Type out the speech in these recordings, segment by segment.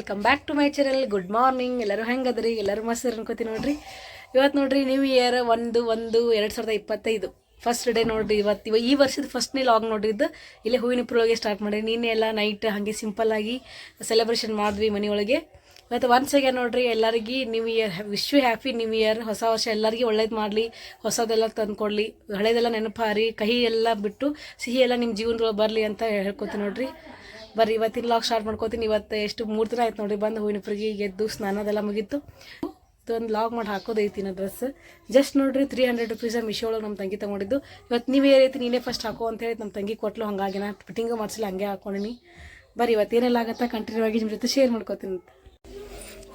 Welcome back to my channel good morning ಎಲ್ಲರೂ ಹೆಂಗದ್ರಿ? ಎಲ್ಲರೂ ಮಸ್ತ್ ಅನ್ಕೋತೀನಿ ನೋಡ್ರಿ? ಇವತ್ತು ನೋಡ್ರಿ ನ್ಯೂ ಇಯರ್ ಒಂದು ಒಂದು, ಎರಡು ಸಾವಿರದ ಇಪ್ಪತ್ತೈದು. ಫಸ್ಟ್ ಡೇ ನೋಡ್ರಿ ಇವತ್ತು ಇವ ಈ ವರ್ಷದ ಫಸ್ಟ್ನೇ ಲಾಗ್ ನೋಡಿದ್ದು ಇಲ್ಲಿ ಹೂವಿನ ಒಳಗೆ ಸ್ಟಾರ್ಟ್ ಮಾಡಿ ನಿನ್ನೆ ಎಲ್ಲ ನೈಟ್ ಹಾಗೆ ಸಿಂಪಲ್ ಆಗಿ ಸೆಲೆಬ್ರೇಷನ್ ಮಾಡಿದ್ವಿ ಮನೆಯೊಳಗೆ. ಇವತ್ತು ಒನ್ಸ್ ಅಗೇನ್ ನೋಡ್ರಿ ಎಲ್ಲರಿಗೆ new year wish happy new year ಹೊಸ ವರ್ಷ ಎಲ್ಲರಿಗೂ ಒಳ್ಳೇದು ಮಾಡಲಿ. ಹೊಸದೆಲ್ಲ ತಂದುಕೊಡ್ಲಿ. ಹಳೇದೆಲ್ಲ ನೆನಪಾರಿ. ಕಹಿ ಎಲ್ಲ ಬಿಟ್ಟು ಸಿಹಿ ಎಲ್ಲ ನಿಮ್ಮ ಜೀವನದೊಳಗೆ ಬರಲಿ ಅಂತ ಹೇಳ್ಕೊತೀನಿ ನೋಡ್ರಿ. ಬರ್ರಿ ಇವತ್ತಿನ ಲಾಗ್ ಸ್ಟಾರ್ಟ್ ಮಾಡ್ಕೋತೀನಿ. ಇವತ್ತು ಎಷ್ಟು ಮೂರು ದಿನ ಆಯ್ತು ನೋಡಿ ಬಂದು ಹೂವಿನ ಪುರಿಗೆ ಎದ್ದು ಸ್ನಾನದೆಲ್ಲ ಮುಗೀತು. ಒಂದು ಲಾಗ್ ಮಾಡಿ ಹಾಕೋದೈತಿ ಡ್ರೆಸ್ ಜಸ್ಟ್ ನೋಡ್ರಿ ತ್ರೀ ಹಂಡ್ರೆಡ್ ರುಪೀಸ್ ಮಿಶೋ ನಮ್ಮ ತಂಗಿ ತಗೊಂಡಿದ್ದು. ಇವತ್ತು ನೀವೇ ಐತಿ ನೀನೇ ಫಸ್ಟ್ ಹಾಕೋ ಅಂತ ಹೇಳಿ ನಮ್ಮ ತಂಗಿ ಕೊಟ್ಲು, ಹಂಗಾಗಿ ನಾ ಫಿಟ್ಟಿಂಗು ಮಾಡಿಸಿಲ್ಲ, ಹಂಗೆ ಹಾಕೊಂಡಿನಿ. ಬರೀ ಇವತ್ತೇನೆಲ್ಲ ಆಗತ್ತೆ ಕಂಟಿನ್ಯೂ ಆಗಿ ನಿಮ್ಮ ಜೊತೆ ಶೇರ್ ಮಾಡ್ಕೋತೀನಿ ಅಂತ.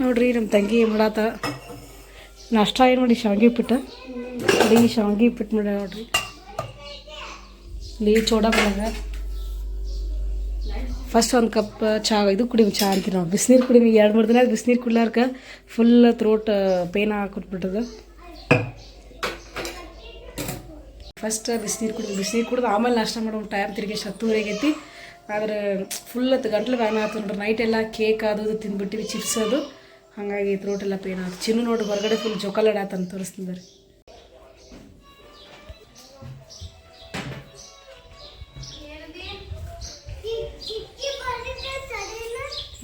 ನೋಡ್ರಿ ನಮ್ಮ ತಂಗಿ ಮಾಡಾತ ನಾಷ್ಟ ಏನು ಮಾಡಿ, ಶಾವಿಗೆ ಉಪ್ಪಿಟ್ಟು ಅಡಿಗೆ ಶಾವಿಗೆ ಉಪ್ಪಿಟ್ಟು ಮಾಡ್ಯ ನೋಡ್ರಿ. ಇಲ್ಲಿ ಚೋಡ ಮಾಡ್ಯಾರ ಫಸ್ಟ್ ಒಂದು ಕಪ್ ಚಹಾ ಇದು ಕುಡಿಮಿ ಚಹಾ ಅಂತೀವಿ ನಾವು. ಬಿಸಿನೀರು ಕುಡಿಮಿ ಎರಡು ಮೂರು ದಿನ ಬಿಸಿನೀರು ಕುಡ್ಲಾರ್ಕ. ಫುಲ್ ಥ್ರೋಟ್ ಪೇನ್ ಹಾಕೊಟ್ಬಿಟ್ಟದ ಫಸ್ಟ್ ಬಿಸಿನೀರು ಕುಡಿದು ಬಿಸಿನೀರು ಕುಡಿದು ಆಮೇಲೆ ನಾಷ್ಟ ಮಾಡೋ ಟೈಮ್ ತಿರುಗಿ ಸತ್ತು ಐತಿ ಆದ್ರೆ ಫುಲ್ ಗಂಟ್ಲು ಬ್ಯಾನ್ ಆಯ್ತು ನೋಡ್ರಿ. ನೈಟ್ ಎಲ್ಲ ಕೇಕ್ ಅದು ತಿಂದ್ಬಿಟ್ಟಿವಿ ಚಿಪ್ಸ್ ಅದು. ಹಾಗಾಗಿ ಥ್ರೋಟ್ ಎಲ್ಲ ಪೇನ್ ಆಯ್ತು. ಚಿನ್ನು ನೋಡ್ರಿ, ಹೊರಗಡೆ ಫುಲ್ ಜೋಕಾಲಾಡಾತಂತ ತೋರಿಸ್ತಿದ್ದಾರೆ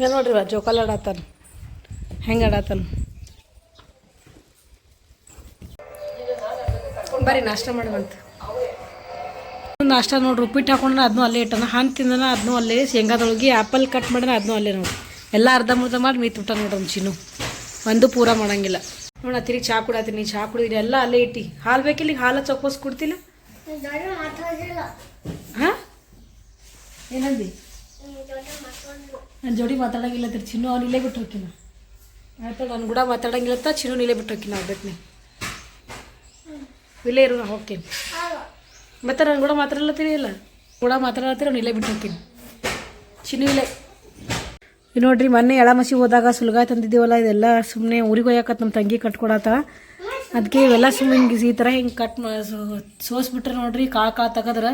ಈಗ ನೋಡ್ರಿ ಬಾ ಜೋಕಾಲ ಆಡಾತಾನ. ಹೆಂಗೆ ಆಡಾತಾನ? ಬರೀ ನಾಷ್ಟ ಮಾಡುವಂತ ನಾಷ್ಟ ನೋಡ್ರಿ ಉಪ್ಪಿಟ್ಟು ಹಾಕೊಂಡ್ರೆ ಅದನ್ನೂ ಅಲ್ಲೇ ಇಟ್ಟನ. ಹಣ್ಣು ತಿಂದನ ಅದನ್ನೂ ಅಲ್ಲೇ ಶೇಂಗಾದೊಳಗೆ ಆ್ಯಪಲ್ ಕಟ್ ಮಾಡಿದ್ರೆ ಅದನ್ನೂ ಅಲ್ಲೇ ನೋಡಿ ಎಲ್ಲ ಅರ್ಧ ಮುರ್ಧ ಮಾಡಿ ಮೀ ತುಟ್ಟ ನೋಡ್ರಿ ಒಂದು ಚಿನ್ನು ಒಂದು ಪೂರ ಮಾಡಂಗಿಲ್ಲ. ನೋಡ ತಿರುಗಿ ಚಾ ಕುಡಾತೀನಿ ಚಾ ಕುಡಿದ್ರಿ ಎಲ್ಲ ಅಲ್ಲೇ ಇಟ್ಟು. ಹಾಲು ಬೇಕಿಲ್ಲ ಹಾಲು ಚೊಕ್ಕೋಸ್ ಕುಡ್ತಿಲ್ಲ? ಹಾಂ? ಏನಂದಿ ನನ್ನ ಜೋಡಿ ಮಾತಾಡಂಗಿಲ್ಲ ತಿರ್ ಚಿನ್ನು ಅವ್ನು ಇಲ್ಲೇ ಬಿಟ್ಟು ಹೋಕಿನ ಆಯ್ತು ನಾನು ಕೂಡ ಮಾತಾಡಂಗಿಲ್ಲ ತ ಚಿನ್ನು ಇಲ್ಲೇ ಬಿಟ್ಟು ಆಗ್ಬೇಕು ಇಲ್ಲೇ ಇರು ನಾ ಹೋಗ್ತೀನಿ. ಮತ್ತೆ ನಾನು ಕೂಡ ಮಾತಾಡಲತ್ತೀನಿ ಇಲ್ಲ? ಕೂಡ ಮಾತಾಡತ್ತೀರಿ ಅವ್ನು ಇಲ್ಲೇ ಬಿಟ್ಟು ಹೋಗ್ತೀನಿ. ಚಿನ್ನು ಇಲ್ಲೇ. ಇದು ನೋಡ್ರಿ ಮೊನ್ನೆ ಎಳಮಸಿ ಹೋದಾಗ ಸುಲಗಾಯ್ ತಂದಿದ್ದೀವಲ್ಲ ಇದೆಲ್ಲ ಸುಮ್ಮನೆ ಊರಿಗೆ ಹೋಗಕ್ಕೆ ನಮ್ಮ ತಂಗಿ ಕಟ್ಕೊಡತ್ತ ಅದಕ್ಕೆ ಇವೆಲ್ಲ ಸುಮ್ಮನೆ ಹಿಂಗೆ ಈ ಥರ ಹಿಂಗೆ ಕಟ್ ಸೋಸ್ಬಿಟ್ರೆ ನೋಡ್ರಿ ಕಾಳು ಕಾಳು ತೆಗದ್ರೆ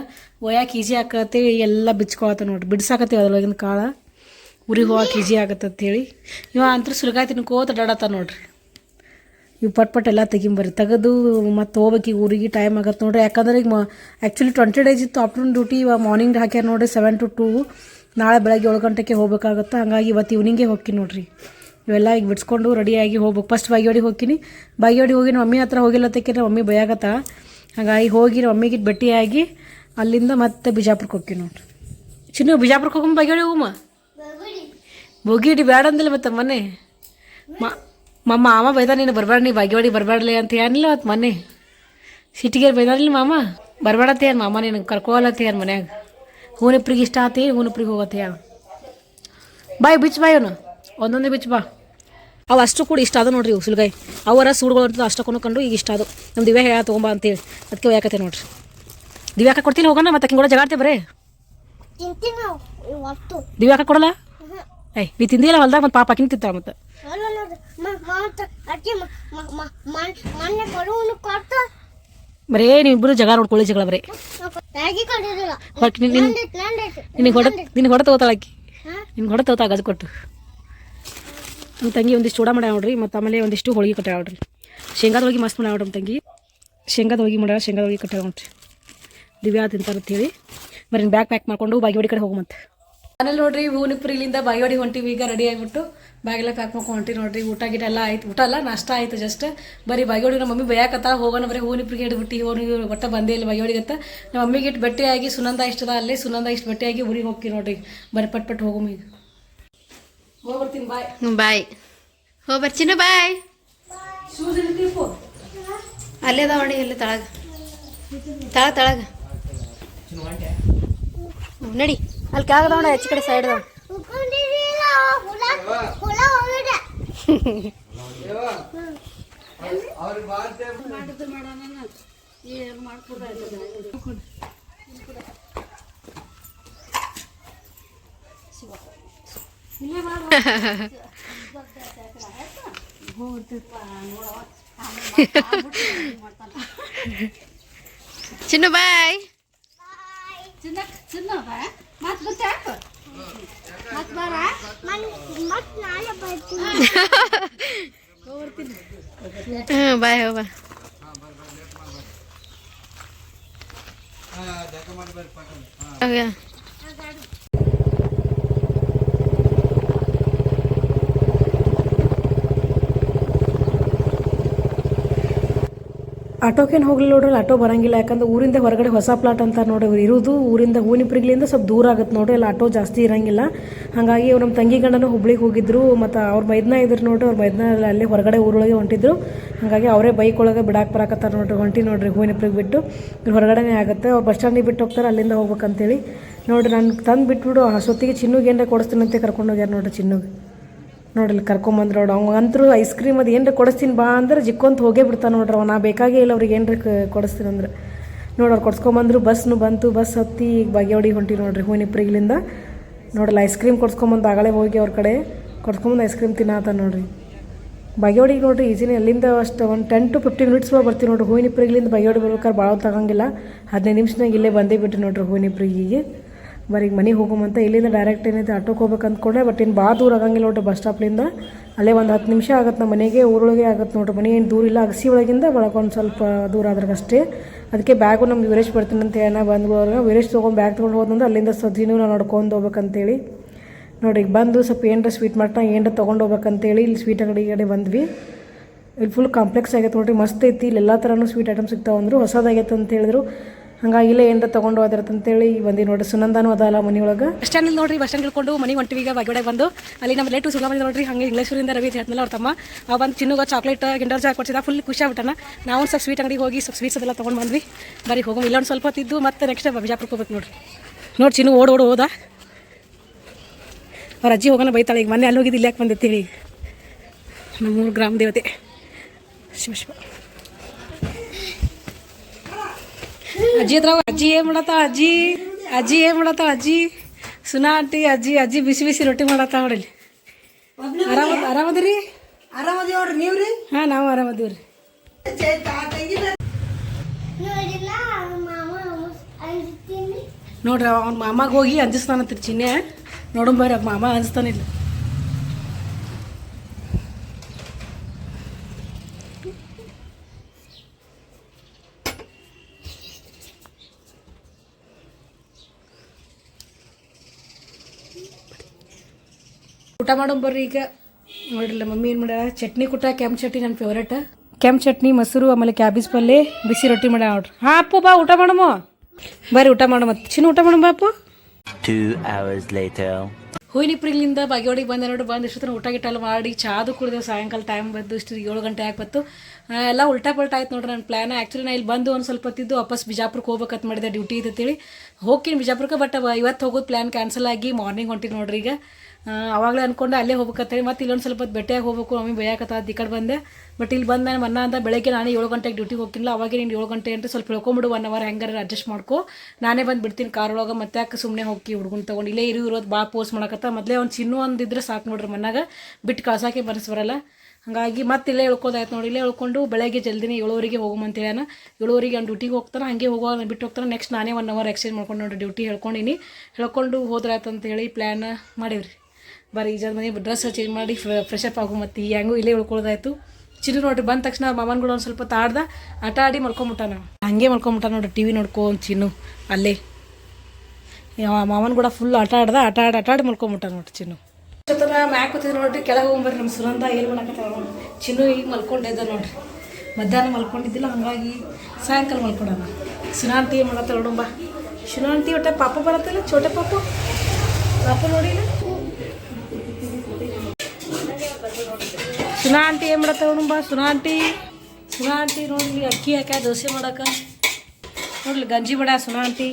ಒಯ್ಯಾಕೆ ಈಜಿ ಹಾಕತ್ತೆ ಎಲ್ಲ ಬಿಚ್ಕೊಳತ್ತ ನೋಡ್ರಿ. ಬಿಡ್ಸಾಕತ್ತೀವಿ ಅದ್ರೊಳಗಿನ ಕಾಳು. ಊರಿಗೆ ಹೋಗಕ್ಕೆ ಈಜಿ ಆಗತ್ತೆ ಅಂತೇಳಿ ಇವ ಅಂತೂ ಸುಲ್ಗಾಯ್ ತಿನ್ಕೋತ ಅಡ್ಡಾಡತ್ತ ನೋಡ್ರಿ. ಇವು ಪಟ್ ಪಟ್ ಎಲ್ಲ ತೆಗಿಂಬರ್ರಿ. ತೆಗೆದು ಮತ್ತೆ ಹೋಗ್ಬೇಕು ಈಗ ಊರಿಗೆ ಟೈಮ್ ಆಗತ್ತೆ ನೋಡ್ರಿ. ಯಾಕಂದ್ರೆ ಈಗ ಆ್ಯಕ್ಚುಲಿ ಟ್ವೆಂಟಿ ಡೇಸ್ ಇತ್ತು ಆಫ್ಟರ್ನೂನ್ ಡ್ಯೂಟಿ ಇವಾಗ ಮಾರ್ನಿಂಗ್ ಹಾಕ್ಯಾರ ನೋಡ್ರಿ ಸೆವೆನ್ ಟು ಟೂ ನಾಳೆ ಬೆಳಗ್ಗೆ ಏಳು ಗಂಟೆಗೆ ಹೋಗ್ಬೇಕಾಗತ್ತೆ. ಹಂಗಾಗಿ ಇವತ್ತು ಇವ್ನಿಂಗೆ ಹೋಗ್ತೀನಿ ನೋಡ್ರಿ. ಇವೆಲ್ಲ ಈಗ ಬಿಡ್ಸ್ಕೊಂಡು ರೆಡಿಯಾಗಿ ಹೋಗ್ಬೇಕು. ಫಸ್ಟ್ ಬಾಗಿವಾಡಿಗೆ ಹೋಗ್ತೀನಿ. ಬಾಗಿವಾಡಿ ಹೋಗಿ ನಮ್ಮ ಮಮ್ಮಿ ಹತ್ರ ಹೋಗಿಲ್ಲತ್ತಕ್ಕೆ ನಮ್ಮ ಮಮ್ಮಿ ಭಯಾಗತ್ತ ಹಾಗಾಗಿ ಹೋಗಿ ನಮ್ಮ ಮಮ್ಮಿಗೆ ಭೇಟಿಯಾಗಿ ಅಲ್ಲಿಂದ ಮತ್ತೆ ಬಿಜಾಪುರಕ್ಕೆ ಹೋಗ್ತೀನಿ ನೋಡ್ರಿ. ಚಿನ್ನು ಬಿಜಾಪುರಕ್ಕೆ ಹೋಗಮ್ಮ ಬಾಗಿವಾಡಿ ಹೋಗಮ್ಮ ಬೋಗಿಡಿ ಬೇಡ ಅಂದಿಲ್ಲ ಮತ್ತೆ ಮೊನ್ನೆ. ಮಾಮ ಮಮ್ಮ ಮಾಮ ಬೈದ ನೀನು ಬರಬೇಡ ನೀ ಬಾಗಿವಾಡಿ ಬರಬೇಡಲಿ ಅಂತ ಏನಿಲ್ಲ ಮತ್ತು ಮೊನ್ನೆ. ಸಿಟಿಗೆ ಬೈದಾರಿಲ್ಲ ಮಾಮ? ಬರಬೇಡತ್ತೆ ಏನು ಮಾಮ ನೀನು? ಕರ್ಕೋಲತ್ತೆ ಏನು ಮನ್ಯಾಗ? ಹೂನಿಪ್ರಿಗೆ ಇಷ್ಟ ಆತಿ ಹೂನಿಪ್ರಿಗೆ ಹೋಗತ್ತೆ ಯಾವ ಬಾಯ್ ಬಿಚ್ ಬಾಯ್ ಅವನು ಒಂದೊಂದೇ ಬಿಚ್ ಬಾ. ಅವು ಅಷ್ಟು ಕೂಡ ಇಷ್ಟ ಅದು ನೋಡ್ರಿ ಉಸುಲ್ಗಾಯಿ ಅವರ ಸೂಡುಗಳು ಅಂತ ಅಷ್ಟು ಕಂಡು ಈಗ ಇಷ್ಟ ಅದು ನಮ್ಮ ದಿವ್ಯಾ ಹೇಳ ತೊಗೊಂಬ ಅಂತೇಳಿ. ಅದಕ್ಕೆ ಯಾಕತ್ತೆ ನೋಡ್ರಿ. ದಿವ್ಯಾಕ ಕೊಡ್ತೀನಿ ಹೋಗೋಣ ಮತ್ತೆ ಕೂಡ ಜಗಾಡ್ತೇವೆ ಬರೇ. ದಿವ್ಯಾಕ ಕೊಡಲ್ಲ? ಏಯ್ ನೀ ತಿಂದಿಲ್ಲ ಹೊಲ್ದಾಗ ಮತ್ತೆ ಪಾಪ ಆಕಿನ ತಿಂತಾಳ ಮತ್ತೆ. ಬರೇ ನೀವಿಬ್ಬರು ಜಗ ನೋಡ್ಕೊಳ್ಳಿ ಜಗಳ ಬರೇ. ನಿನ್ನ ನಿನಗೆ ಹೊಡೆ ನಿನಗೆ ಹೊಡೆ ತಗೋತಾಳಕ್ಕಿ ಹಾ? ನಿನ್ಗೆ ಹೊಡೆ ತಗೋತಾ ಗಜ ಕೊಟ್ಟು. ನಮ್ಮ ತಂಗಿ ಒಂದಿಷ್ಟು ಚೂಡ ಮಾಡ್ಯಾವ ನೋಡ್ರಿ ಮತ್ತು ಆಮೇಲೆ ಒಂದಿಷ್ಟು ಹೋಳಿಗೆ ಕಟ್ಟಾಳ ನೋಡ್ರಿ. ಶೇಂಗಾದ ಹೋಗಿ ಮಸ್ತ್ ಮಾಡ್ಯಾವ ನಮ್ಮ ತಂಗಿ. ಶೇಂಗಾದ ಹೋಗಿ ಮಾಡ್ಯಾಳ ಶೇಂಗಾದ ಹೋಗಿ ಕಟ್ಟಾಳ ನೋಡ್ರಿ. ದಿವ್ಯಾ ತಿಂತಾರ ಅಂತೇಳಿ. ಬರೀ ಬ್ಯಾಗ್ ಪ್ಯಾಕ್ ಮಾಡ್ಕೊಂಡು ಹೊಡಿ ಕಡೆ ಹೋಗುಮಂತ ಮನೇಲಿ ನೋಡ್ರಿ ಹೂನಿಪುರಿ ಇಲ್ಲಿಂದ ಬಾಯೋಡಿ ಹೊಂಟಿವಿ ಈಗ ರೆಡಿ ಆಗಿಬಿಟ್ಟು ಬ್ಯಾಗೆಲ್ಲ ಪ್ಯಾಕ್ ಮಾಡ್ಕೊಂಡು ಹೊಂಟಿ ನೋಡ್ರಿ. ಊಟ ಗಿಟ ಎಲ್ಲ ಆಯ್ತು ಊಟ ಅಲ್ಲ ನಾಷ್ಟ ಆಯ್ತು ಜಸ್ಟ್ ಬರೀ ಬಾಯೋಡಿ ನಮ್ಮ ಮಮ್ಮಿ ಬೈಯಾಕತ್ತ ಹೋಗೋಣ ಬರೀ ಹೂನಿಪುರಿಗೆ ಹಿಡ್ಬಿಟ್ಟು ಹೋಗಿ ಒಟ್ಟ ಬಂದೇ ಇಲ್ಲ ಬಾಗಿವಾಡಿಗತ್ತ ನಮ್ಮ ಮಮ್ಮಿಗೆ ಇಟ್ಟು ಭೇಟಿಯಾಗಿ ಸುನಂದ ಇಷ್ಟದ ಅಲ್ಲೇ ಸುನಂದ ಇಷ್ಟು ಭೇಟಿಯಾಗಿ ಊರಿಗೆ ಹೋಗ್ತೀವಿ ನೋಡ್ರಿ. ಬರೀ ಪಟ್ ಪಟ್ ಹೋಗಮ್ಮ ಈಗ ಹೋಗ್ಬರ್ತೀನಿ ಬಾಯ್. ಬಾಯ್. ಹೋ ಬರ್ಚಿನ ಬಾಯ್. ಶೂಸ್ ಅಲ್ಲೇ ಅದ ಅಲ್ಲಿ ತಳಗ. ತಳಗ. ತಳಗ ನಡಿ. ಅಲ್ಲಿ ಕೆಳಗದ ಹೆಚ್ಚು ಕಡೆ ಸೈಡ್ ಅದಾವ ಬಾಯ್ ಚಿನ್ನ ಚಿನ್ನ ಚಿನ್ನು ಬಾಯ್ ಮತ್ ಬರ ಮನ್ ಮತ್ ನಾಳೆ ಬರ್ತೀನಿ ಹ್ಞೂ ಬಾಯ್ ಹೋಗ ಆಟೋಕೇನು ಹೋಗ್ಲಿಲ್ಲ ನೋಡ್ರಿ ಆಟೋ ಬರಂಗಿಲ್ಲ. ಯಾಕಂದ್ರೆ ಊರಿಂದ ಹೊರಗಡೆ ಹೊಸ ಪ್ಲಾಟ್ ಅಂತ ನೋಡಿ ಅವ್ರು ಇರೋದು ಊರಿಂದ ಹೂನಿಪ್ರಿಗ್ಲಿಂದ ಸ್ವಲ್ಪ ದೂರ ಆಗುತ್ತೆ ನೋಡ್ರಿ, ಅಲ್ಲಿ ಆಟೋ ಜಾಸ್ತಿ ಇರಂಗಿಲ್ಲ. ಹಾಗಾಗಿ ಅವ್ರು ನಮ್ಮ ತಂಗಿ ಗಂಡನ ಹುಬ್ಳಿಗೆ ಹೋಗಿದ್ರು, ಮತ್ತು ಅವ್ರ ಮೈದ್ನ ಇದ್ರು ನೋಡ್ರಿ, ಅವ್ರ ಮೈದ್ನ ಅಲ್ಲೇ ಹೊರಗಡೆ ಊರೊಳಗೆ ಹೊಂಟಿದ್ರು. ಹಾಗಾಗಿ ಅವರೇ ಬೈಕ್ ಒಳಗೆ ಬಿಡಾಕ್ ಬರಾಕತ್ತಾರ ನೋಡ್ರಿ, ಹೊಂಟಿ ನೋಡ್ರಿ ಹೂನಿಪ್ರಿಗೆ ಬಿಟ್ಟು. ಹೊರಗಡೆನೇ ಆಗುತ್ತೆ, ಅವ್ರು ಬಸ್ ಸ್ಟ್ಯಾಂಡಿಗೆ ಬಿಟ್ಟು ಹೋಗ್ತಾರೆ, ಅಲ್ಲಿಂದ ಹೋಗ್ಬೇಕಂತೇಳಿ. ನೋಡ್ರಿ, ನಾನು ತಂದು ಬಿಟ್ಬಿಡು ಅಷ್ಟೊತ್ತಿಗೆ ಚಿನ್ನುಗೆ ಏನಾರ ಕೊಡಿಸ್ತೀನಂತೆ ಕರ್ಕೊಂಡು ಹೋಗ್ಯಾರ ನೋಡ್ರಿ ಚಿನ್ನುಗೆ. ನೋಡ್ರಿ ಕರ್ಕೊಂಬಂದ್ರು ಅವ ಅಂತರೂ ಐಸ್ ಕ್ರೀಮ್ ಅದು ಏನರ ಕೊಡಿಸ್ತೀನಿ ಬಾ ಅಂದ್ರೆ ಜಿಕ್ಕೊಂತ ಹೋಗೇ ಬಿಡ್ತಾನೆ ನೋಡ್ರಿ ಅವ. ನಾ ಬೇಕಾಗೇ ಇಲ್ಲ ಅವ್ರಿಗೆ ಏನರ ಕೊಡಿಸ್ತೀನಿ ಅಂದ್ರೆ. ನೋಡಿ ಅವ್ರು ಕೊಡ್ಸ್ಕೊಂಬಂದ್ರು, ಬಸ್ನು ಬಂತು, ಬಸ್ ಹತ್ತಿ ಈಗ ಬಾಗೇವಾಡಿಗೆ ಹೊಂಟಿ ನೋಡ್ರಿ ಹೂವಿನಿಪ್ರಿಗ್ಲಿಂದ ನೋಡಲ್ಲ ಐಸ್ ಕ್ರೀಮ್ ಕೊಡ್ಸ್ಕೊಂಬಂದು ಆಗಲೇ ಹೋಗಿ ಅವ್ರ ಕಡೆ. ಕೊಡ್ಸ್ಕೊಂಬಂದು ಐಸ್ ಕ್ರೀಮ್ ತಿನ್ನಾತ ನೋಡ್ರಿ. ಬಾಗೇವಾಡಿಗೆ ನೋಡ್ರಿ ಈಜಿನ ಎಲ್ಲಿಂದ ಅಷ್ಟು ಒಂದು ಟೆನ್ ಟು ಫಿಫ್ಟೀನ್ ಮಿನಿಟ್ಸ್ ಒಳಗೆ ಬರ್ತೀವಿ ನೋಡ್ರಿ. ಹೂವಿನಿಪ್ರಿಗಿಲಿಂದ ಬಾಗೇವಾಡಿ ಬರ್ಬೇಕಾದ್ರೆ ಭಾಳ ತಗೊಂಗಿಲ್ಲ ಹದಿನೈದು ನಿಮಿಷನಾಗ ಇಲ್ಲೇ ಬಂದೇ ಬಿಟ್ಟು ನೋಡ್ರಿ ಹೂವಿನಿಪ್ರಿಗಿಗೆ ಬರೀ ಈಗ ಮನೆಗೆ ಹೋಗೋಮಂತ ಇಲ್ಲಿಂದ ಡೈರೆಕ್ಟ್ ಏನೈತೆ ಆಟೋಗೆ ಹೋಗ್ಬೇಕು ಅಂದ್ಕೊಂಡೆ ಬಟ್ ಇನ್ನು ಭಾಳ ದೂರ ಆಗಂಗಿಲ್ಲ ನೋಡ್ರಿ ಬಸ್ ಸ್ಟಾಪ್ಲಿಂದ ಅಲ್ಲೇ ಒಂದು ಹತ್ತು ನಿಮಿಷ ಆಗುತ್ತೆ ನಮ್ಮ ಮನೆಗೆ, ಊರೊಳಗೆ ಆಗುತ್ತೆ ನೋಡ್ರಿ. ಮನೆ ಏನು ದೂರ ಇಲ್ಲ, ಅಗಸಿ ಒಳಗಿಂದ ಒಳಗೆ ಒಂದು ಸ್ವಲ್ಪ ದೂರ ಆದ್ರಾಗಷ್ಟೇ ಅದಕ್ಕೆ ಬ್ಯಾಗು ನಮ್ಮ ವೀರೇಶ್ ಬರ್ತೀನಿ ಅಂತ ಬಂದು ಅವ್ರಿಗೆ. ವೀರೇಶ್ ತೊಗೊಂಡು ಬ್ಯಾಗ್ ತೊಗೊಂಡು ಹೋದಂದ್ರೆ ಅಲ್ಲಿಂದ ಸದೀನು ನಾವು ನಡ್ಕೊಂಡು ಹೋಗ್ಬೇಕಂತೇಳಿ ನೋಡಿ ಈಗ ಬಂದು ಸ್ವಲ್ಪ ಏನರ ಸ್ವೀಟ್ ಮಾಡ್ತಾ ಏನರ ತೊಗೊಂಡು ಹೋಗ್ಬೇಕಂತೇಳಿ ಇಲ್ಲಿ ಸ್ವೀಟ್ ಅಂಗಡಿ ಕಡೆ ಬಂದ್ವಿ. ಇಲ್ಲಿ ಫುಲ್ ಕಾಂಪ್ಲೆಕ್ಸ್ ಆಗೈತೆ ನೋಡ್ರಿ, ಮಸ್ತ್ ಐತಿ. ಇಲ್ಲಿ ಎಲ್ಲ ಥರನೂ ಸ್ವೀಟ್ ಐಟಮ್ ಸಿಗ್ತಾವೆ ಅಂದರು. ಹೊಸದಾಗೈತೆ ಅಂತ ಹೇಳಿದ್ರು. ಹಂಗಾಗಿ ಇಲ್ಲೇ ಏನರ ತೊಗೊಂಡು ಅಂತೇಳಿ ಬಂದಿ ನೋಡ್ರಿ ಸುನಂದಾನು ಅದಲ್ಲ ಮನೆಯೊಳಗೆ. ಬಸ್ ಸ್ಟ್ಯಾಂಡ್ ನೋಡ್ರಿ, ಬಸ್ ಸ್ಟ್ಯಾಂಡ್ ಇಳ್ಕೊಂಡು ಮನೆ ಹೊಂಟಿವಿ ಈಗ ಬಂದು. ಅಲ್ಲಿ ನಮ್ಮ ಲೇಟು ಸುಲಭ ನೋಡ್ರಿ, ಹಂಗೆ ಇಂಗ್ಲೇಶ್ವರಿಂದ ರವಿ ಹೇಳ್ತಲ್ಲ ಅವ್ರ ತಮ್ಮ. ಆ ಬಂದು ಚಿನ್ನುಗ ಚಾಕ್ಲೇಟ್ ಗಿಂಡರ್ ಚಾ ಕೊಡ್ಸಿದ ಫುಲ್ ಖುಷಿ ಆಗ್ಬಿಟ್ಟಣ ನಾವು ಸ್ವಲ್ಪ ಸ್ವೀಟ್ ಅಂಗಡಿಗೆ ಹೋಗಿ, ಸ್ವಲ್ಪ ಸ್ವೀಟ್ಸ್ ಅದೆಲ್ಲ ತೊಗೊಂಡು ಬಂದ್ವಿ. ಬರೀ ಹೋಗೋ ಇಲ್ಲೊಂದು ಸ್ವಲ್ಪ ತಿದ್ದು ಮತ್ತೆ ನೆಕ್ಸ್ಟ್ ಬಿಜಾಪುರಕ್ಕೆ ಹೋಗ್ಬೇಕು ನೋಡ್ರಿ. ನೋಡಿ ಚಿನ್ನು ಓಡ್ ಓಡ್ ಹೋದ. ಅವ್ರ ಅಜ್ಜಿ ಹೋಗೋಣ ಬೈತಾಳೆ, ಈಗ ಮೊನ್ನೆ ಅಲ್ಲಿ ಹೋಗಿದ್ದು ಇಲ್ಲಿ ಯಾಕೆ ಬಂದಿರ್ತೀವಿ ನಮ್ಮೂರು ಗ್ರಾಮ ದೇವತೆ. ಶಿವ ಶಿವ. ಅಜ್ಜಿ ಹತ್ರ ಅಜ್ಜಿ ಏನು ಮಾಡತ್ತ ಅಜ್ಜಿ? ಅಜ್ಜಿ ಏನು ಮಾಡತ್ತ ಅಜ್ಜಿ? ಸುನಾ ಆಂಟಿ ಅಜ್ಜಿ ಅಜ್ಜಿ ಬಿಸಿ ಬಿಸಿ ರೊಟ್ಟಿ ಮಾಡತ್ತ ನೋಡಿಲಿ ಆರಾಮ ಆರಾಮದಿರಿ? ನೀವು ರೀ ಹಾಂ ನಾವು ಆರಾಮದೀವಿ ರೀ ನೋಡಿಲ್ಲ ನೋಡ್ರಿ ಅವ್ನ ಮಾಮಾಗ ಹೋಗಿ ಅಂಜಿಸ್ತಾನತ್ರಿ ಚಿನ್ನೆ ನೋಡೋಣ ಬರ್ರಿ ಮಾಮ ಅಂಜಿಸ್ತಾನಿಲ್ಲ. ಊಟ ಮಾಡೋಣ ಬರ್ರಿ ಈಗ. ನೋಡ್ರಲ್ಲ ಮಮ್ಮಿ ಏನು ಮಾಡ್ಯಾರ ಚಟ್ನಿ ಕುಟ್ಟ ಕೆಂಪು ಚಟ್ನಿ ನನ್ನ ಫೇವ್ರೇಟ್ ಕೆಂಪು ಚಟ್ನಿ ಮೊಸರು ಆಮೇಲೆ ಕ್ಯಾಬೇಜ್ ಪಲ್ಲೆ ಬಿಸಿ ರೊಟ್ಟಿ ಮಾಡ್ಯಾರ ನೋಡ್ರಿ. ಹಾಂ ಅಪ್ಪು ಬಾ ಊಟ ಮಾಡಮ್ಮ ಬರ್ರಿ ಊಟ ಮಾಡಮ್ಮ ಚಿನ್ನ ಊಟ ಮಾಡಮ್ಮ ಅಪ್ಪು. Later. ಹೂವಿನಿಪ್ರಿಗ್ಲಿಂದ ಬಾಗೇವಾಡಿಗೆ ಬಂದೆ ನೋಡಿ ಬಂದು ಇಷ್ಟು ಊಟ ಗಿಟ್ಟೆಲ್ಲ ಮಾಡಿ ಚಾದು ಕುಡಿದೆವು ಸಾಯಂಕಾಲ ಟೈಮ್ ಬಂದು ಇಷ್ಟು ಏಳು ಗಂಟೆ ಆಗ್ಬತ್ತು ಎಲ್ಲ ಉಲ್ಟಾ ಪಲ್ಟಾ ಆಯ್ತು ನೋಡ್ರಿ ನನ್ನ ಪ್ಲ್ಯಾನ್ ಆ್ಯಕ್ಚುಲಿ ನಾ ಇಲ್ಲಿ ಬಂದು ಒಂದು ಸ್ವಲ್ಪ ಹೊತ್ತಿದ್ದು ವಾಪಸ್ ಬಿಜಾಪುರಕ್ಕೆ ಹೋಗ್ಬೇಕಂತ ಮಾಡಿದೆ ಡ್ಯೂಟಿ ಇದೆ ತಿಳಿ ಹೋಗ್ತೀನಿ ಬಿಜಾಪುರಕ್ಕೆ ಬಟ್ ಇವತ್ತು ಹೋಗೋದು ಪ್ಲ್ಯಾನ್ ಕ್ಯಾನ್ಸಲ್ ಆಗಿ ಮಾರ್ನಿಂಗ್ ಹೊಂಟಿದ್ದು ನೋಡ್ರಿ ಈಗ. ಅವಾಗಲೇ ಅನ್ಕೊಂಡೆ ಅಲ್ಲೇ ಹೋಗ್ಬೇಕಂತೇಳಿ, ಮತ್ತೆ ಇಲ್ಲೊಂದು ಸ್ವಲ್ಪ ಹೊತ್ತು ಭೇಟಿಯಾಗಿ ಹೋಗ್ಬೇಕು, ಮಮ್ಮಿ ಬೈಯಾಕತ್ತ ಈ ಕಡೆ ಬಂದೆ. ಬಟ್ ಇಲ್ಲಿ ಬಂದ ಮೇಲೆ ಮನ್ನ ಅಂತ ಬೆಳಗ್ಗೆ ನಾನೇ ಏಳು ಗಂಟೆಗೆ ಡ್ಯೂಟಿಗೆ ಹೋಗ್ತಿಲ್ಲ ಅವಾಗ ನೀನು ಏಳು ಗಂಟೆ ಅಂತ ಸ್ವಲ್ಪ ಹೇಳ್ಕೊಂಬಿಡು ಒನ್ ಅವರ್ ಹೆಂಗಾರ ಅಡ್ಜಸ್ಟ್ ಮಾಡ್ಕೊ. ನಾನೇ ಬಂದು ಬಿಡ್ತೀನಿ ಕಾರ್ ಒಳಗೆ, ಮತ್ತೆ ಯಾಕೆ ಸುಮ್ಮನೆ ಹೋಗಿ ಹುಡುಗನ ತೊಗೊಂಡು. ಇಲ್ಲೇ ಇರು ಇರೋದು ಭಾಳ ಪೋಸ್ಟ್ ಮಾಡಕತ್ತ. ಮೊದಲೇ ಒಂದು ಚಿನ್ನು ಒಂದಿದ್ರೆ ಸಾಕು ನೋಡ್ರಿ ಮನ್ಯಾಗ ಬಿಟ್ಟು ಕಳ್ಸೋಕೆ ಮನಸ್ಸು ಬರಲ್ಲ. ಹಾಗಾಗಿ ಮತ್ತೆ ಇಲ್ಲೇ ಹೇಳ್ಕೋದಾಯ್ತು ನೋಡಿ, ಇಲ್ಲೇ ಹೇಳ್ಕೊಂಡು ಬೆಳಗ್ಗೆ ಜಲ್ದಿನೇ ಏಳುವರೆಗೆ ನಾನು ಏಳುವರೆಗೆ ಅವ್ನು ಡ್ಯೂಟಿಗೆ ಹೋಗ್ತಾನೆ, ಹಾಗೆ ಹೋಗೋ ಬಿಟ್ಟು ಹೋಗ್ತಾನೆ. ನೆಕ್ಸ್ಟ್ ನಾನೇ ಒನ್ ಅವರ್ ಎಕ್ಸ್ಚೇಂಜ್ ಮಾಡ್ಕೊಂಡು ನೋಡಿ ಡ್ಯೂಟಿ ಹೇಳ್ಕೊಂಡಿನಿ. ಹೇಳ್ಕೊಂಡು ಹೋದ್ರಾಯ್ತು ಅಂತೇಳಿ ಪ್ಲ್ಯಾನ್ ಮಾಡೀವ್ರಿ. ಬರೀ ಈಜಾದ ಮನೆ ಡ್ರೆಸ್ ಚೇಂಜ್ ಮಾಡಿ ಫ್ರೆಶ್ ಅಪ್ ಆಗು ಮತ್ತು ಹೆಂಗೂ ಇಲ್ಲೇ ಉಳ್ಕೊಳ್ಳೋದಾಯ್ತು ಚಿನ್ನು ನೋಡ್ರಿ, ಬಂದ ತಕ್ಷಣ ಮಾಮನ್ಗಳು ಒಂದು ಸ್ವಲ್ಪ ತಾಡ್ದ ಆಟ ಆಡಿ ಮಲ್ಕೊಂಬಿಟ್ಟಾನ. ಹಂಗೆ ಮಲ್ಕೊಂಬಿಟ್ಟ ನೋಡ್ರಿ ಟಿ ವಿ ನೋಡ್ಕೊಂಡು ಚಿನ್ನು, ಅಲ್ಲೇ. ಮಾಮನ್ ಕೂಡ ಫುಲ್ ಆಟ ಆಡ್ದ ಆಟ ಆಡಿ ಆಟ ಆಡಿ ಮಲ್ಕೊಂಬಿಟ್ಟ ನೋಡ್ರಿ ಚಿನ್ನು. ಮ್ಯಾಕ್ ಕೂತಿದ್ರು ನೋಡ್ರಿ, ಕೆಳಗೆ ಹೋಗ್ಬರ್ರಿ ನಮ್ಮ ಸುರಂದ ಏನು ಮಾಡಕತ್ತ ಚಿನ್ನು ಈಗ ಮಲ್ಕೊಂಡಿದ್ದ ನೋಡ್ರಿ. ಮಧ್ಯಾಹ್ನ ಮಲ್ಕೊಂಡಿದ್ದಿಲ್ಲ, ಹಾಗಾಗಿ ಸಾಯಂಕಾಲ ಮಲ್ಕೊಡೋಣ. ಸುನಾಂಟಿ ಮಾಡತ್ತ ನೋಡುಂಬ ಸುನಾಂಟಿ ಒಟ್ಟೆ ಪಾಪ ಬರತ್ತಲ್ಲ ಚೋಟೆ ಪಾಪ? ಪಾಪ ನೋಡಿಲ್ಲ ಸುನಾ ಆಂಟಿ ಏನು ಮಾಡತ್ತ ನೋಡುಂಬ ಸುನಾ ಆಂಟಿ ಸುನಾ ಆಂಟಿ ನೋಡ್ಲಿ ಅಕ್ಕಿ ಹಾಕ್ಯ ದೋಸೆ ಮಾಡಕ ನೋಡ್ಲಿ ಗಂಜಿ ಬಡ ಸುನಾ ಆಂಟಿ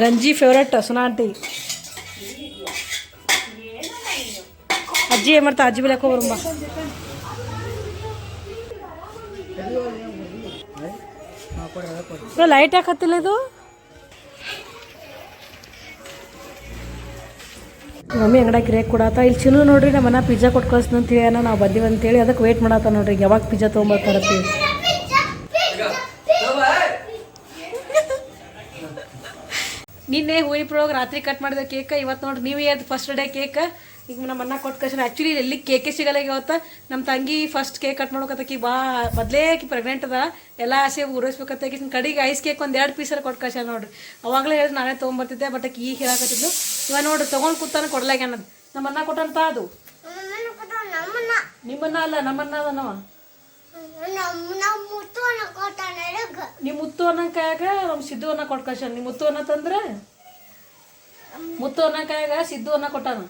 ಗಂಜಿ ಫೇವ್ರೇಟ್ ಸುನಾ ಆಂಟಿ ಅಜ್ಜಿ ಏನು ಮಾಡ್ತಾ ಅಜ್ಜಿ ಬೆಳಕ್ಕೆ ಹೋಗ್ಬರುಂಬ ಲೈಟ್ ಯಾಕೆ ಹತ್ತಿಲ್ಲ ಇದು ಮಮ್ಮಿ ಅಂಗಡಿಯಾಗ ಕ್ರೇಕ್ ಕೊಡಾತ. ಇಲ್ಲಿ ಚಿನ್ನು ನೋಡ್ರಿ, ನಮ್ಮ ಪಿಜ್ಜಾ ಕೊಟ್ಟು ಅಂತ ಹೇಳಿ ನಾವು ಬಂದೀವಿ ಅಂತೇಳಿ, ಅದಕ್ಕೆ ವೇಟ್ ಮಾಡತ್ತ ನೋಡ್ರಿ, ಯಾವಾಗ ಪಿಜ್ಜಾ ತೊಗೊಂಬರ್ತಾರತ್ತೀವಿ ನಿನ್ನೆ ಹೂವಿನೊಳಗೆ ರಾತ್ರಿ ಕಟ್ ಮಾಡಿದ ಕೇಕ್ ಇವತ್ತು ನೋಡ್ರಿ, ನೀವೇ ಅದು ಫಸ್ಟ್ ಡೇ ಕೇಕ್ ಈಗ ನಮ್ಮ ಅನ್ನ ಕೊಟ್ಟು ಕಳ್ಸಿ ಆ್ಯಕ್ಚುಲಿ ಎಲ್ಲಿ ಕೇಕೆ ಸಿಗಲ್ಲ ಈಗ ಇವತ್ತು. ನಮ್ಮ ತಂಗಿ ಫಸ್ಟ್ ಕೇಕ್ ಕಟ್ ಮಾಡ್ಬೇಕತ್ತಕಿ ಬಾ, ಮೊದಲೇ ಪ್ರೆಗ್ನೆಂಟ್ ಅದ ಎಲ್ಲ ಆಸೆ ಊರಿಸ್ಬೇಕಂತ ಕಡೆಗೆ ಐಸ್ ಕೇಕ್ ಒಂದು ಎರಡು ಪೀಸರ ಕೊಟ್ಟು ಕಳ್ಸ ನೋಡ್ರಿ. ಅವಾಗಲೇ ಹೇಳಿದ್ರೆ ನಾನೇ ತೊಗೊಂಬರ್ತಿದ್ದೆ ಬಟ್ ಈಗ ಹೇಳಕತ್ತಿದ್ಲು ಇವಾಗ ನೋಡ್ರಿ ತಗೊಂಡ್ ಕೂತಾನ ಕೊಡ್ಲಾಗ ಅನ್ನದ್ ನಮ್ಮನ್ನ ಕೊಟ್ಟಂತ ಅದು. ನಮ್ಮನ್ನ ನಮ್ಮನ್ನ ನಿಮ್ಮನ್ನ ಅಲ್ಲ, ನಮ್ಮನ್ನ ಅದನವ. ನಿಮ್ಮ ಮುತ್ತು ಅನ್ನೋ ಕಾಯಾಗ ನಮ್ಮ ಸಿದ್ದು ಅನ್ನ ಕೊಟ್ಟು ನಿಮ್ ಮುತ್ತು ಅನ್ನ ತಂದ್ರೆ ಮುತ್ತು ಅನ್ನೋ ಕಾಯಾಗ ಸಿದ್ದು ಅನ್ನ ಕೊಟ್ಟಾನ.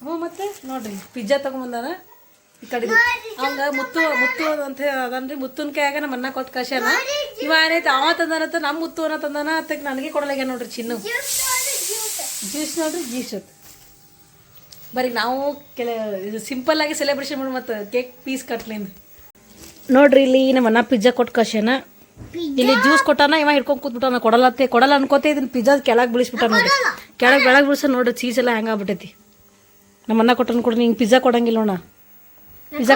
ಹ್ಞೂ ಮತ್ತೆ ನೋಡ್ರಿ, ಪಿಜ್ಜಾ ತಗೊಂಬಂದಾನ ಈ ಕಡೆ ಹಂಗ ಮುತ್ತು ಮುತ್ತು ಅಂತ ಅದನ್ರಿ, ಮುತ್ತುನ ಕಾಯಾಗ ನಮ್ಮ ಅನ್ನ ಇವ ಏನೈತೆ ಅವ ತಂದನತ್ತ ನಮ್ಮ ಮುತ್ತು ಅನ್ನ ತಂದಾನ? ಅದಕ್ಕೆ ನನಗೆ ಕೊಡಲಾಗ್ಯ ನೋಡ್ರಿ ಚಿನ್ನು. ಜ್ಯೂಸ್ ನೋಡ್ರಿ ಜ್ಯೂಸ್ ಬರೀ ನಾವು ಕೆಲ ಇದು ಸಿಂಪಲ್ ಆಗಿ ಸೆಲೆಬ್ರೇಷನ್ ಮಾಡಿ ಮತ್ತು ಕೇಕ್ ಪೀಸ್ ಕಟ್ಲಿಂದ ನೋಡ್ರಿ ಇಲ್ಲಿ ನಮ್ಮ ಅಣ್ಣ ಪಿಜ್ಜಾ ಕೊಟ್ಟು ಕಳ್ಸ್ಯಾನ. ಇಲ್ಲಿ ಜ್ಯೂಸ್ ಕೊಟ್ಟಾನ ಇವ ಹಿಡ್ಕೊಂಡು ಕೂತ್ಬಿಟ್ಟಾನ. ಕೊಡಲತ್ತೆ ಕೊಡಲ್ಲ ಅನ್ಕೋತೆ ಇದನ್ನ ಪಿಜ್ಜಾ ಕೆಳಗೆ ಬಿಳಿಸ್ಬಿಟ್ಟ ನೋಡ್ರಿ. ಕೆಳಗೆ ಬೆಳಗ್ಗೆ ಬಿಳಿಸ ನೋಡ್ರಿ ಚೀಸ್ ಎಲ್ಲ ಹೆಂಗಾಗ್ಬಿಟ್ಟೈತಿ ನಮ್ಮ ಅಣ್ಣ ಕೊಟ್ಟನ್ ಕೊಡ್ರಿ ಹಿಂಗೆ ಪಿಜ್ಜಾ ಕೊಡಂಗಿಲ್ಲ ಅಣ್ಣ ಪಿಜ್ಜಾ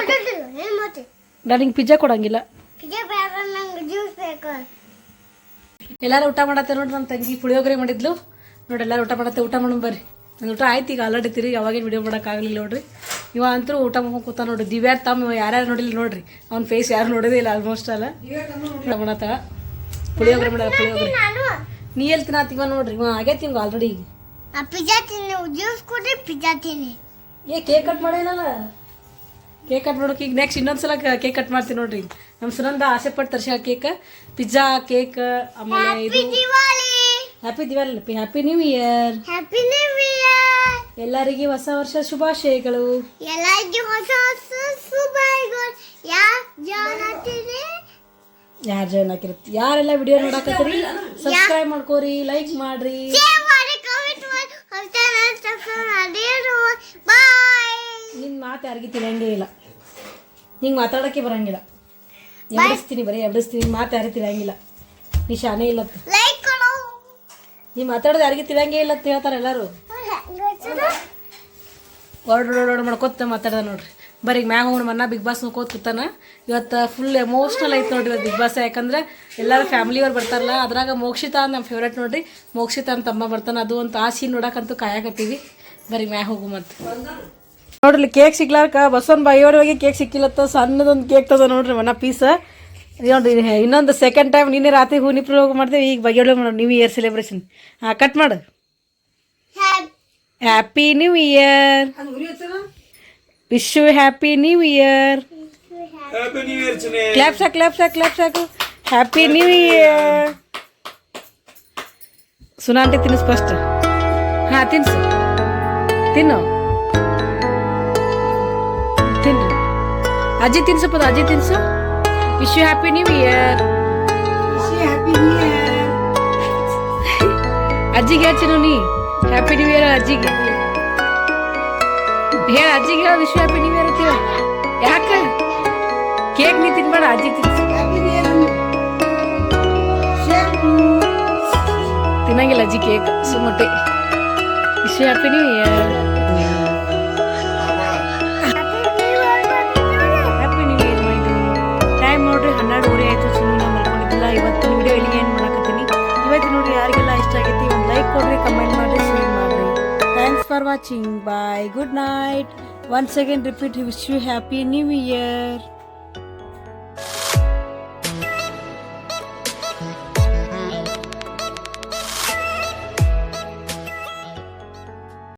ನಾನು ಹಿಂಗೆ ಪಿಜ್ಜಾ ಕೊಡಂಗಿಲ್ಲ ಪಿಜ್ಜಾ ಬೇಡ ನಂಗೆ ಜ್ಯೂಸ್ ಬೇಕು ಎಲ್ಲಾರು ಊಟ ಮಾಡತ್ತೆ ನೋಡ್ರಿ ನನ್ನ ತಂಗಿ ಪುಳಿಯೋಗರೆ ಮಾಡಿದ್ಲು. ನೋಡಿ ಎಲ್ಲಾರು ಊಟ ಮಾಡತ್ತೆ ಊಟ ಮಾಡೋಣ ಬರ್ರಿ. ನನ್ನ ಊಟ ಆಯ್ತು ಈಗ ಆಲ್ರೆಡಿ ತಿರುಗಿ ಅವಾಗೇನು ವಿಡಿಯೋ ಮಾಡೋಕ್ಕಾಗಲಿಲ್ಲ ನೋಡ್ರಿ. ಇವ ಅಂತೂ ಊಟ ಮಾಡ್ಕೊಂಡು ಕೂತ ನೋಡ್ರಿ. ದಿವ್ಯಾರ್ ತಮ್ಮ ಯಾರ್ಯಾರು ನೋಡಿಲ್ಲ ನೋಡ್ರಿ. ಅವ್ನ ಫೇಸ್ ಯಾರು ನೋಡೋದೇ ಇಲ್ಲ ಆಲ್ಮೋಸ್ಟ್ ಅಲ್ಲ. ಊಟ ಮಾಡತ್ತಾಳ. ಪುಳಿಯೋಗರೆ ಮಾಡಲ್ಲ ಪುಳಿಯೋಗರೆ. ನೀ ಎಲ್ಲಿ ತಿನ್ನತ್ತೀವ ನೋಡ್ರಿ ಇವ ನಿಮ್ಗೆ ಆಲ್ರೆಡಿ ಈಗ. ಪಿಜ್ಜಾ ತಿನ್ನು ಜ್ಯೂಸ್ ಕೊಡ್ರಿ ಪಿಜ್ಜಾ ತಿನ್ನಿ. ಏ ಕೇಕ್ ಕಟ್ ಮಾಡೇನಲ್ಲ ಕೇಕ್ ಕಟ್ ಮಾಡೋಕೆ ಈಗ ನೆಕ್ಸ್ಟ್ ಇನ್ನೊಂದ್ಸಲ ಕೇಕ್ ಕಟ್ ಮಾಡ್ತೀನಿ ನೋಡ್ರಿ. ನಮ್ಮ ಸುನಂದ ಆಸೆ ಪಟ್ಟು ತರ್ಸ್ಯಾಳ ಕೇಕ್. ಪಿಜ್ಜಾ ಕೇಕ್ ಆಮೇಲೆ ಇದು happy Diwali happy new year happy new year ಎಲ್ಲರಿಗೆ ಹೊಸ ವರ್ಷ ಶುಭಾಶಯಗಳು. ಎಲ್ಲರಿಗೂ ಹೊಸ ವರ್ಷ ಶುಭಾಶಯಗಳು. ಯಾರು ಜಾಯ್ನ್ ಆಗಿರುತ್ತೆ ಯಾರೆಲ್ಲ ವಿಡಿಯೋ ನೋಡಕತ್ತೀರಿ? ಸಬ್ಸ್ಕ್ರೈಬ್ ಮಾಡ್ಕೋರಿ ಲೈಕ್ ಮಾಡ್ರಿ. ನಿನ್ನ ಮಾತು ಯಾರಿಗೂ ತಿಳಿಯಂಗೇ ಇಲ್ಲ. ಹಿಂಗೆ ಮಾತಾಡೋಕ್ಕೆ ಬರಂಗಿಲ್ಲ. ಎಬ್ಬಿಸ್ತೀನಿ ಬರೀ ಎಬ್ಬಿಸ್ತೀನಿ ಮಾತು ಯಾರು ತಿಳಿಯಂಗಿಲ್ಲ. ನೀ ಶಾನೆ ಇಲ್ಲ ನೀ ಮಾತಾಡೋದು ಯಾರಿಗೂ ತಿಳಿಯಂಗೇ ಇಲ್ಲ ಅಂತ ಹೇಳ್ತಾರೆ ಎಲ್ಲರೂ. ಓಡ್ ಓಡ್ ಮಾಡ್ಕೊತ ಮಾತಾಡ್ದ ನೋಡ್ರಿ. ಬರೀ ಮ್ಯಾಗ ಹೋಗೋಣ ಮನ್ನ ಬಿಗ್ ಬಾಸ್ ಕೂತಾನ ಇವತ್ತು ಫುಲ್ ಎಮೋಷ್ನಲ್ ಐತೆ ನೋಡ್ರಿ ಇವತ್ತು ಬಿಗ್ ಬಾಸ್ ಯಾಕಂದ್ರೆ ಎಲ್ಲರೂ ಫ್ಯಾಮಿಲಿಯವ್ರು ಬರ್ತಾರಲ್ಲ ಅದ್ರಾಗ ಮೋಕ್ಷಿತಾ ನಮ್ಮ ಫೇವ್ರೇಟ್ ನೋಡ್ರಿ. ಮೋಕ್ಷಿತಾ ಅಂತ ತಮ್ಮ ಬರ್ತಾನೆ ಅದು ಒಂದು ಆ ಸೀನ್ ನೋಡಕ್ಕಂತೂ ಕಾಯಕತ್ತೀವಿ. ಬರೀ ಮ್ಯಾಗ ಹೋಗು ಮತ್ತೆ. ನೋಡ್ರಿ ಕೇಕ್ ಸಿಗ್ಲಾರ್ಕ? ಬಸವನ್ ಬಾಯಿಯವ್ರ ಹೋಗಿ ಕೇಕ್ ಸಿಕ್ಕಿಲ್ಲತ್ತ ಸಣ್ಣದೊಂದು ಕೇಕ್ ತದ ನೋಡ್ರಿ ಮನ ಪೀಸ್ ನೋಡ್ರಿ ಇನ್ನೊಂದು ಸೆಕೆಂಡ್ ಟೈಮ್ ನಿನ್ನೆ ರಾತ್ರಿ ಹೂ ನಿಪ್ರ ಹೋಗಿ ಮಾಡ್ತೇವೆ ಈಗ ಬಗೆಯೊಳಗೆ ಮಾಡೋಣ ನ್ಯೂ ಇಯರ್ ಸೆಲೆಬ್ರೇಷನ್ ಹಾಂ ಕಟ್ ಮಾಡು. Happy new year wish you happy new year clap ಸಾಕು ಕ್ಲಾಪ್ ಸಾಕು ಕ್ಲಾಪ್ ಸಾಕು ಹ್ಯಾಪಿ ನ್ಯೂ ಇಯರ್ ಸುನಾಂಟಿ ತಿನ್ನಿಸ್ ಫಸ್ಟ್ ಹಾಂ ತಿನ್ಸು. ತಿನ್ನು. ತಿನ್ರಿ ಅಜ್ಜಿ ತಿನ್ಸಪ್ಪದ ಅಜ್ಜಿ ತಿನ್ಸು. Wish you happy new year ಅಜ್ಜಿಗೆ ಹೇಳ್ತೀನಿ ನೀ. ಹ್ಯಾಪಿ ನ್ಯೂ ಇಯರ್ ಅಜ್ಜಿಗೆ. ಹೇಳ ಅಜ್ಜಿಗೆ ಹೇಳ ವಿಶ್ ಹ್ಯಾಪಿ ನ್ಯೂ ಇಯರ್ ಅಂತೀವ ಯಾಕ? ಕೇಕ್ ನೀ ತಿನ್ಬೇಡ ಅಜ್ಜಿ ತಿನ್ಸು. ತಿನ್ನಂಗಿಲ್ಲ ಅಜ್ಜಿ ಕೇಕ್ ಸುಮ್ಮಟ್ಟೆ ವಿಶ್ ಹ್ಯಾಪಿ ನ್ಯೂ ಇಯರ್ ಕೊಡ್ರಿ ಕಮೆಂಟ್ ಮಾಡ್ರಿ ಶೇರ್ ಮಾಡ್ರಿ. Thanks for watching bye good night once again repeat wish you happy new year